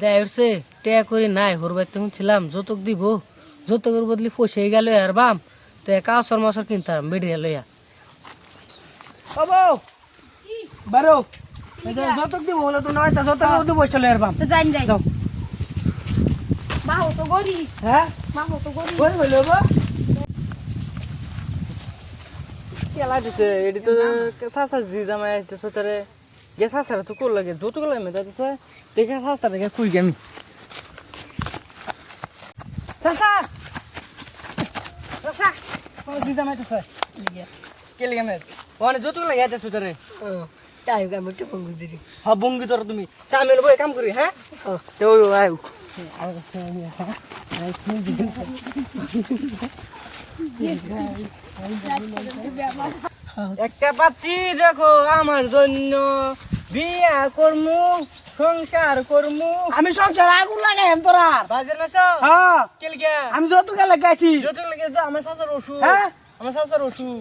দেয় উঠছে টেয়া করি নাই হরবাই তখন ছিলাম যৌতুক দিব। যৌতুকের বদলি পয়সা গেল আর বাম তো কাসর মাসর কিনতাম বেরিয়ে লইয়া। ও বারো! যৌতুক দিব বলে তো নয় তা যৌতুক দিব পয়সা লইয়ার বাম। জান যাই যাও। বাহু তো গরি। হ্যাঁ? বাহু তো গরি। বল বলো গো কেলা দিছে এটি তো সাসার জি জামাই আইতেছে তারে গে সাসার তো কোল লাগে যত লাগে মে তাইতেছে দেখে সাস্তা দেখে খুই গেমি চাচা চাচা ও জি জামাই তো স্যার কে লাগে মে ওখানে যত লাগে আইতেছে তারে তাই আমি একটু পঙ্গু দিদি হা বঙ্গি তোর তুমি কামে লবো কাম করি হ্যাঁ তো আয় একটা পাচ্ছি দেখো আমার জন্য। বিয়া করমু সংসার করমু। আমি সংসার আগুন লাগাই এম তোরা বাজে না হ্যাঁ। কে লিগা আমি যৌতুক লাগাইছি যত গেলে আমার সাসার ওষুধ হ্যাঁ? আমার অসুখ।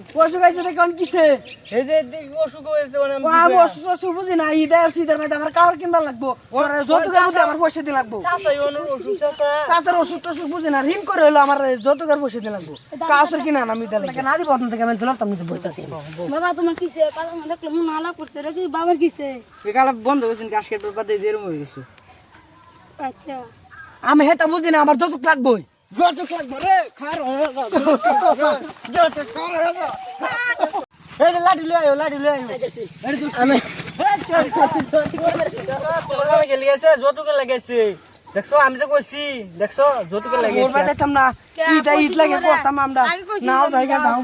এই যে দিক অসুখ হয়েছে মানে আমি অসুস্থ অসুখ বুঝি না আর আমার কিনবার লাগবো? ওর যৌতুকের মধ্যে আমার পয়সা দিয়ে লাগবো। অনুর অসুখ বুঝি না ঋণ করে হলো আমার যৌতুকের পয়সা দিয়ে লাগবো। কাউসের কিনা না আমি দিলে না দিব আপনার থেকে আমি দিলাম তুমি তো বইতাছি বাবা তোমার কিসে? কাল আমি দেখলাম মন আলা পড়ছে রে কি বাবার কিসে? কালা বন্ধ করছেন হয়ে গেছে। আচ্ছা। আমি হেতা বুঝি না আমার যৌতুক লাগবোই। যৌতুক লাগবো রে খার এই লই আয়ো লাঠি লই আয়ো আমি যৌতুকে দেখছ আমি যে কইছি দেখছ যৌতুকে যেতাম না কইছি লাগে? করতাম আমরা নাও জায়গা দাও